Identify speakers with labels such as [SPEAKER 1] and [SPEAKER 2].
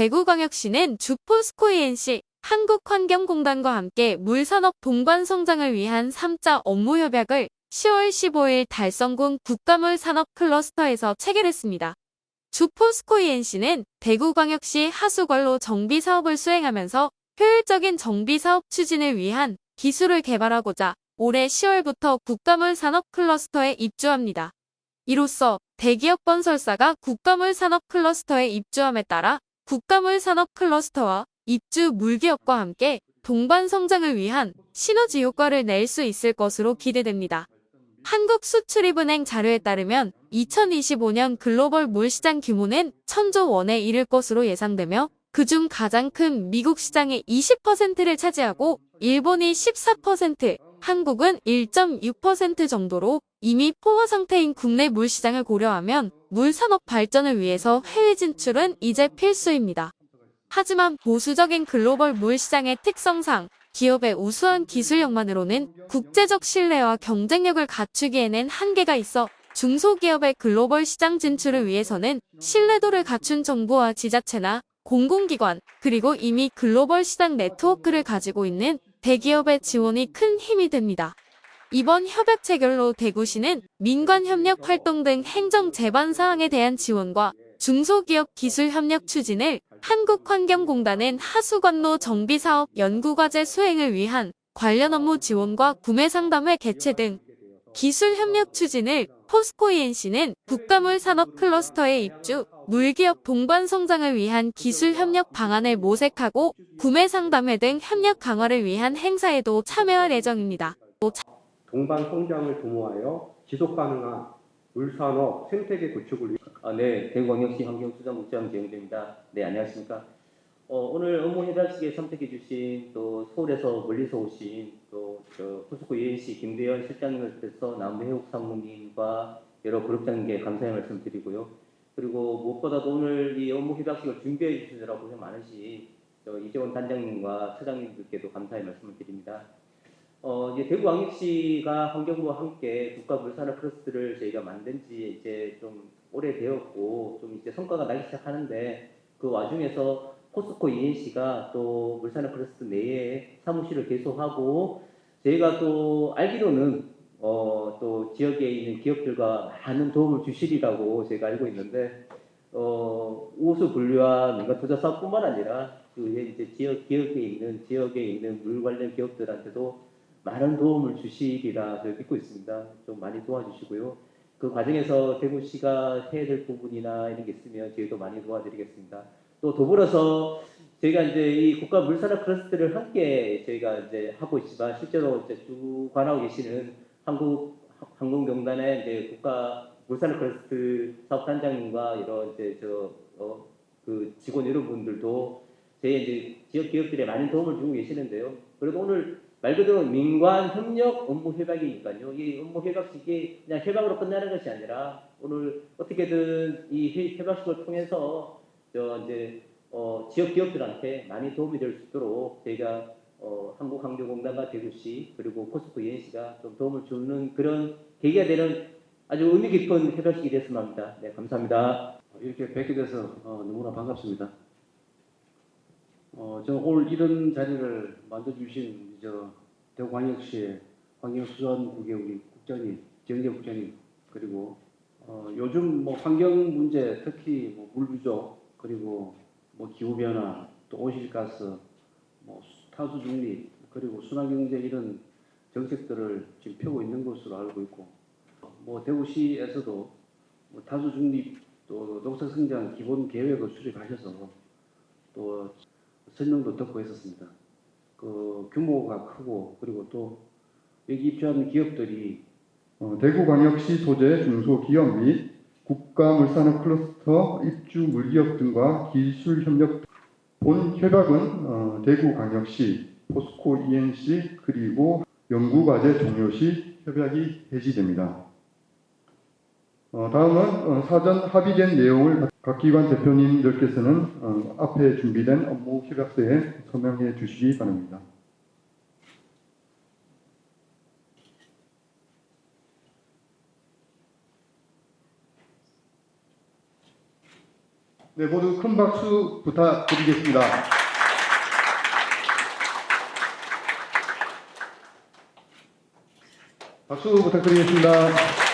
[SPEAKER 1] 대구광역시는 주포스코 ENC, 한국환경공단과 함께 물산업 동반 성장을 위한 3자 업무 협약을 10월 15일 달성군 국가물 산업 클러스터에서 체결했습니다. 주포스코 ENC는 대구광역시 하수관로 정비 사업을 수행하면서 효율적인 정비 사업 추진을 위한 기술을 개발하고자 올해 10월부터 국가물 산업 클러스터에 입주합니다. 이로써 대기업 건설사가 국가물 산업 클러스터에 입주함에 따라 국가물 산업 클러스터와 입주 물기업과 함께 동반 성장을 위한 시너지 효과를 낼 수 있을 것으로 기대됩니다. 한국수출입은행 자료에 따르면 2025년 글로벌 물시장 규모는 천조 원에 이를 것으로 예상되며 그중 가장 큰 미국 시장의 20%를 차지하고 일본이 14%, 한국은 1.6% 정도로 이미 포화 상태인 국내 물시장을 고려하면 물산업 발전을 위해서 해외 진출은 이제 필수입니다. 하지만 보수적인 글로벌 물시장의 특성상 기업의 우수한 기술력만으로는 국제적 신뢰와 경쟁력을 갖추기에는 한계가 있어 중소기업의 글로벌 시장 진출을 위해서는 신뢰도를 갖춘 정부와 지자체나 공공기관, 그리고 이미 글로벌 시장 네트워크를 가지고 있는 대기업의 지원이 큰 힘이 됩니다. 이번 협약 체결로 대구시는 민관 협력 활동 등 행정 제반 사항에 대한 지원과 중소기업 기술 협력 추진을 한국환경공단은 하수관로 정비 사업 연구과제 수행을 위한 관련 업무 지원과 구매 상담회 개최 등 기술 협력 추진을 포스코 ENC는 국가물 산업 클러스터에 입주, 물기업 동반 성장을 위한 기술 협력 방안을 모색하고 구매 상담회 등 협력 강화를 위한 행사에도 참여할 예정입니다.
[SPEAKER 2] 동반 성장을 도모하여 지속 가능한 물산업 생태계 구축을 위해
[SPEAKER 3] 아, 네, 대구광역시 환경수산국장 재영재입니다. 네, 안녕하십니까. 어, 오늘 업무 협약식에 선택해주신 또 서울에서 멀리서 오신 또저 포스코 ENC 김대현 실장님을 비롯해서 남부해욱 상무님과 여러 그룹장님께 감사의 말씀 드리고요. 그리고 무엇보다도 오늘 이 업무 협약식을 준비해 주시느라 고생 많으신 저 이재원 단장님과 차장님들께도 감사의 말씀을 드립니다. 어, 이제 대구광역시가 환경부와 함께 국가 물산업 클러스터를 저희가 만든 지 이제 좀 오래되었고 좀 이제 성과가 나기 시작하는데 그 와중에서 포스코 ENC가 또 물산업 클러스터 내에 사무실을 개소하고 저희가 또 알기로는 어, 또 지역에 있는 기업들과 많은 도움을 주시리라고 제가 알고 있는데 어, 우수 분류와 민간 투자 사업뿐만 아니라 그 이제 지역 기업에 있는 지역에 있는 물 관련 기업들한테도 많은 도움을 주시리라 저희 믿고 있습니다. 좀 많이 도와주시고요. 그 과정에서 대구시가 해야 될 부분이나 이런 게 있으면 저희도 많이 도와드리겠습니다. 또 더불어서 저희가 이제 이 국가 물산업 클러스터를 함께 저희가 이제 하고 있지만 실제로 이제 주관하고 계시는 한국 항공경단의 이제 국가 물산업 클러스터 사업단장님과 이런 이제 저그 직원 여러분들도 저희 이제 지역 기업들에 많은 도움을 주고 계시는데요. 그래도 오늘 말 그대로 민관 협력 업무 협약이니까요. 이 업무 협약식이 그냥 협약으로 끝나는 것이 아니라 오늘 어떻게든 이 협약식을 통해서 저 이제 어, 지역 기업들한테 많이 도움이 될 수 있도록 저희가 어, 한국항공공단과 대구시 그리고 포스코 ENC가 좀 도움을 주는 그런 계기가 되는 아주 의미 깊은 협약식이 됐으면 합니다. 네, 감사합니다.
[SPEAKER 4] 이렇게 뵙게 돼서 어, 너무나 반갑습니다. 어, 저 오늘 이런 자리를 만들어주신 저 대구광역시의 환경수산국의 우리 국장님, 정재 국장님, 그리고 어, 요즘 뭐 환경 문제, 특히 뭐 물 부족, 그리고 뭐 기후 변화, 또 온실가스, 뭐 타수 중립, 그리고 순환경제 이런 정책들을 지금 펴고 있는 것으로 알고 있고, 뭐 대구시에서도 뭐 타수 중립 또 농사성장 기본 계획을 수립하셔서 또 설명도 듣고 했었습니다. 그 규모가 크고 그리고 또 여기 입주한 기업들이
[SPEAKER 5] 어, 대구광역시 소재 중소기업 및 국가물산업 클러스터 입주 물기업 등과 기술 협력 본 협약은 어, 대구광역시 포스코 ENC 그리고 연구과제 종료 시 협약이 해지됩니다. 어, 다음은 어, 사전 합의된 내용을 각 기관 대표님들께서는 어, 앞에 준비된 업무 협약서에 서명해 주시기 바랍니다. 네, 모두 큰 박수 부탁드리겠습니다. 박수 부탁드리겠습니다.